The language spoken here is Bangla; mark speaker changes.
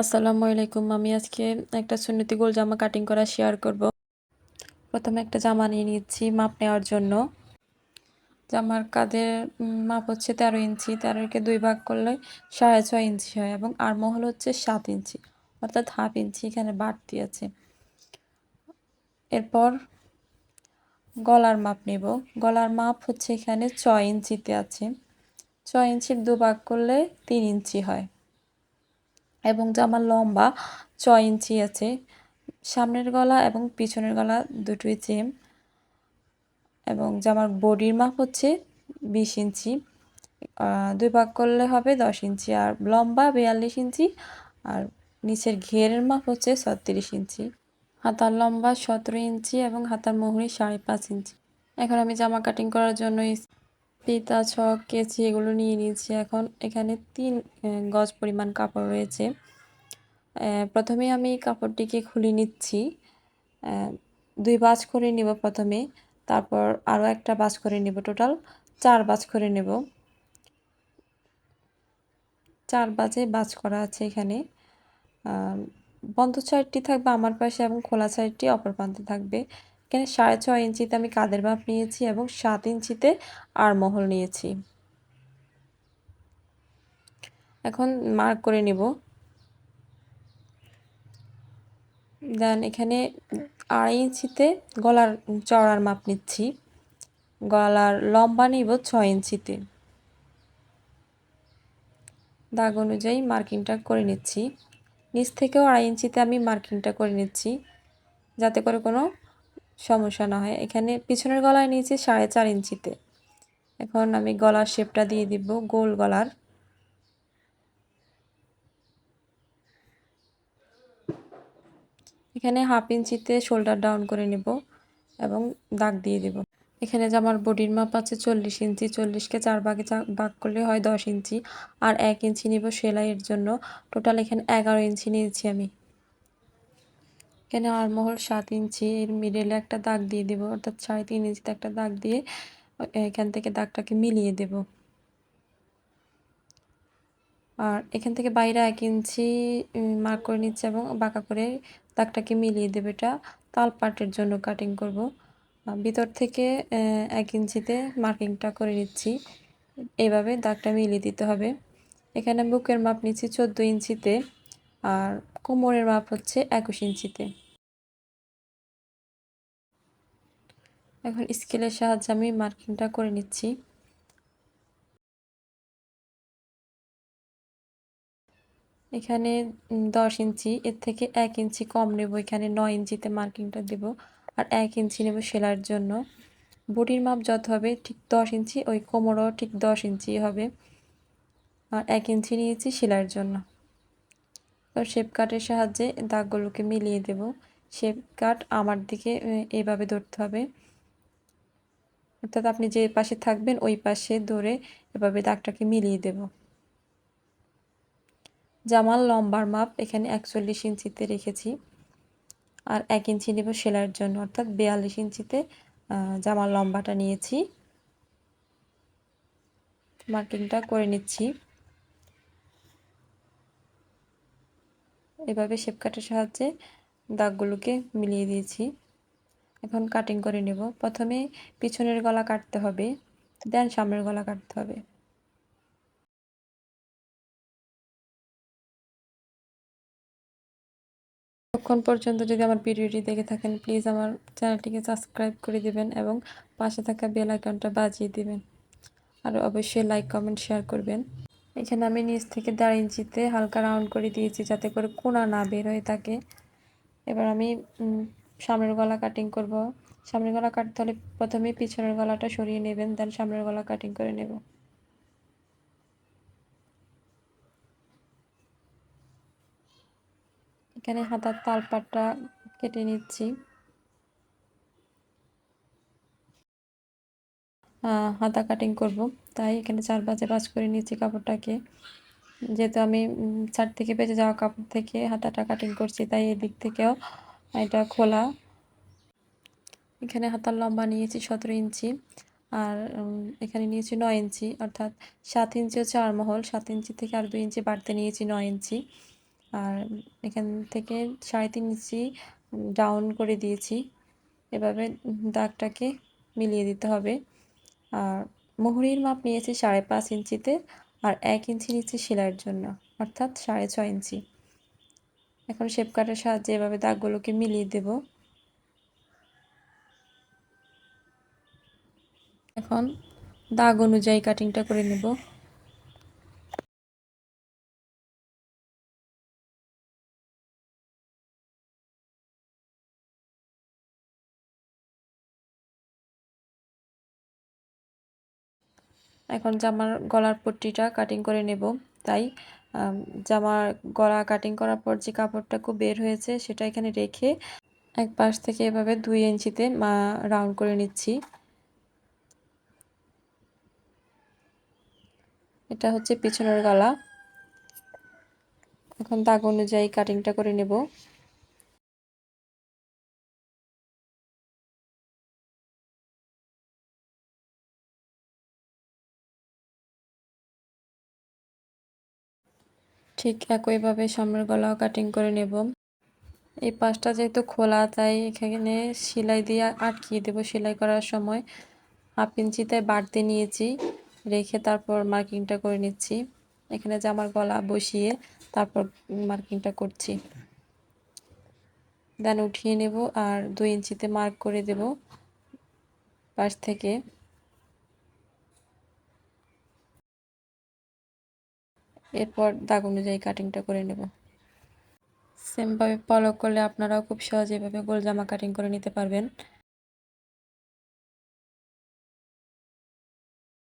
Speaker 1: আসসালামু আলাইকুম। আমি আজকে একটা সুন্নতি গোল জামা কাটিং করা শেয়ার করব। প্রথমে একটা জামা নিয়ে নিচ্ছি মাপ নেওয়ার জন্য। জামার কাঁধের মাপ হচ্ছে তেরো ইঞ্চি। তেরোকে দুই ভাগ করলে সাড়ে ছয় ইঞ্চি হয় এবং আর মহল হচ্ছে সাত ইঞ্চি, অর্থাৎ হাফ ইঞ্চি এখানে বাড়তি আছে। এরপর গলার মাপ নেব। গলার মাপ হচ্ছে এখানে ছয় ইঞ্চিতে আছে। ছয় ইঞ্চির দু ভাগ করলে তিন ইঞ্চি হয়। এবং জামার লম্বা ছয় ইঞ্চি আছে, সামনের গলা এবং পিছনের গলা দুটোই সেম এবং জামার বডির মাপ হচ্ছে বিশ ইঞ্চি। দুই ভাগ করলে হবে দশ ইঞ্চি, আর লম্বা বিয়াল্লিশ ইঞ্চি, আর নিচের ঘেরের মাপ হচ্ছে ছত্রিশ ইঞ্চি। হাতার লম্বা সতেরো ইঞ্চি এবং হাতার মোহরি সাড়ে পাঁচ ইঞ্চি। এখন আমি জামা কাটিং করার জন্য পিতা ছক, কেচি এগুলো নিয়ে নিয়েছি। এখন এখানে তিন গজ পরিমাণ কাপড় রয়েছে। প্রথমে আমি কাপড়টিকে খুলে নিচ্ছি। দুই বাজ করে নেব প্রথমে, তারপর আরও একটা বাজ করে নেব টোটাল। চার বাজ করে নেব। চার বাজে বাজ করা আছে এখানে। বন্ধ সাইডটি থাকবে আমার পাশে এবং খোলা সাইডটি অপর প্রান্তে থাকবে। এখানে সাড়ে ছয় ইঞ্চিতে আমি কাদের মাপ নিয়েছি এবং সাত ইঞ্চিতে আর মহল নিয়েছি। এখন মার্ক করে নিব। দেন এখানে আড়াই ইঞ্চিতে গলার চড়ার মাপ নিচ্ছি। গলার লম্বা নিব ছয় ইঞ্চিতে। দাগ অনুযায়ী মার্কিংটা করে নিচ্ছি। নিচ থেকেও আড়াই ইঞ্চিতে আমি মার্কিংটা করে নিচ্ছি। যাতে করে কোনো সমস্যা না হয়। এখানে পিছনের গলায় নিয়েছি সাড়ে চার ইঞ্চিতে। এখন আমি গলার শেপটা দিয়ে দিব, গোল গলার। এখানে হাফ ইঞ্চিতে শোল্ডার ডাউন করে নেব এবং দাগ দিয়ে দেব। এখানে যে আমার বডির মাপ আছে চল্লিশ ইঞ্চি, চল্লিশকে চার ভাগে ভাগ করলে হয় দশ ইঞ্চি। আর এক ইঞ্চি নিব সেলাইয়ের জন্য। টোটাল এখানে এগারো ইঞ্চি নিয়েছি আমি। এখানে আরমহল সাত ইঞ্চি এর মিডলে একটা দাগ দিয়ে দেব, অর্থাৎ সাড়ে তিন ইঞ্চিতে একটা দাগ দিয়ে এখান থেকে দাগটাকে মিলিয়ে দেব। আর এখান থেকে বাইরে এক ইঞ্চি মার্ক করে নিচ্ছে এবং বাঁকা করে দাগটাকে মিলিয়ে দেবে। এটা তাল পাটের জন্য কাটিং করব। ভিতর থেকে এক ইঞ্চিতে মার্কিংটা করে নিচ্ছি। এইভাবে দাগটা মিলিয়ে দিতে হবে। এখানে বুকের মাপ নিচ্ছি চোদ্দ ইঞ্চিতে। আর কোমরের মাপ হচ্ছে একুশ ইঞ্চিতে। এখন স্কেলের সাহায্যে আমি মার্কিংটা করে নিচ্ছি। এখানে দশ ইঞ্চি, এর থেকে এক ইঞ্চি কম নেব। এখানে নয় ইঞ্চিতে মার্কিংটা দেব আর এক ইঞ্চি নেব সেলাইয়ের জন্য। বডির মাপ যত হবে, ঠিক দশ ইঞ্চি, ওই কোমরও ঠিক দশ ইঞ্চি হবে। আর এক ইঞ্চি নিয়েছি সেলাইয়ের জন্য। তো শেপ কাটের সাহায্যে দাগগুলোকে মিলিয়ে দেব। শেপ কাট আমার দিকে এভাবে ধরতে হবে। অর্থাৎ আপনি যে পাশে থাকবেন, ওই পাশে ধরে এভাবে দাগটাকে মিলিয়ে দেব। জামার লম্বার মাপ এখানে একচল্লিশ ইঞ্চিতে রেখেছি। আর এক ইঞ্চি নেব সেলাইয়ের জন্য, অর্থাৎ বিয়াল্লিশ ইঞ্চিতে জামার লম্বাটা নিয়েছি। মার্কিংটা করে নিচ্ছি। এভাবে শেপ কাটের সাহায্যে দাগগুলোকে মিলিয়ে দিয়েছি। এখন কাটিং করে নেব। প্রথমে পিছনের গলা কাটতে হবে দেন সামনের গলা কাটতে হবে। ততক্ষণ পর্যন্ত যদি আমার ভিডিওটি দেখে থাকেন প্লিজ আমার চ্যানেলটিকে সাবস্ক্রাইব করে দিবেন এবং পাশে থাকা বেল আইকনটা বাজিয়ে দিবেন। আর অবশ্যই লাইক কমেন্ট শেয়ার করবেন। এখানে আমি নিচ থেকে দেড় ইঞ্চিতে হালকা রাউন্ড করে দিয়েছি যাতে করে কোনা না বের হয়ে থাকে। এবার আমি সামনের গলা কাটিং করব। সামনের গলা কাটতে হলে প্রথমে পিছনের গলাটা সরিয়ে নেবেন দেন সামনের গলা কাটিং করে নেব। এখানে হাতার তালপাটটা কেটে নিচ্ছি। হাতা কাটিং করব। তাই এখানে চার বাজে বাজ করে নিয়েছি কাপড়টাকে। যেহেতু আমি চার থেকে বেঁচে যাওয়া কাপড় থেকে হাতাটা কাটিং করছি, তাই এদিক থেকেও এটা খোলা। এখানে হাতার লম্বা নিয়েছি সতেরো ইঞ্চি আর এখানে নিয়েছি নয় ইঞ্চি, অর্থাৎ সাত ইঞ্চি হচ্ছে আরমহল, সাত ইঞ্চি থেকে আর দুই ইঞ্চি বাড়তে নিয়েছি নয় ইঞ্চি। আর, এখান থেকে সাড়ে তিন ইঞ্চি ডাউন করে দিয়েছি। এভাবে দাগটাকে মিলিয়ে দিতে হবে। আর মুহুরির মাপ নিয়েছি সাড়ে পাঁচ ইঞ্চিতে আর এক ইঞ্চি নিচ্ছি সেলাইয়ের জন্য, অর্থাৎ সাড়ে ছয় ইঞ্চি। এখন শেপ কাটার সাহায্যে এভাবে দাগগুলোকে মিলিয়ে দেব। এখন দাগ অনুযায়ী কাটিংটা করে নেব। এখন জামার গলার পট্টিটা কাটিং করে নেব, তাই জামার গলা কাটিং করার পর যে কাপড়টা খুব বের হয়েছে সেটা এখানে রেখে এক পাশ থেকে এভাবে দুই ইঞ্চিতে মা রাউন্ড করে নিচ্ছি। এটা হচ্ছে পিছনের গলা। এখন দাগ অনুযায়ী কাটিংটা করে নেব। ঠিক একইভাবে সামনের গলাও কাটিং করে নেব। এই পাশটা যেহেতু খোলা, তাই এখানে সেলাই দিয়ে আটকিয়ে দেবো সেলাই করার সময়। হাফ ইঞ্চিতে বাড়তে নিয়েছি, রেখে তারপর মার্কিংটা করে নিচ্ছি। এখানে জামার গলা বসিয়ে তারপর মার্কিংটা করছি। দেন উঠিয়ে নেব আর দুই ইঞ্চিতে মার্ক করে দেব পাশ থেকে। এরপর দাগ অনুযায়ী কাটিংটা করে নেব। সেমভাবে ফলো করলে আপনারাও খুব সহজে এভাবে গোল জামা কাটিং করে নিতে পারবেন।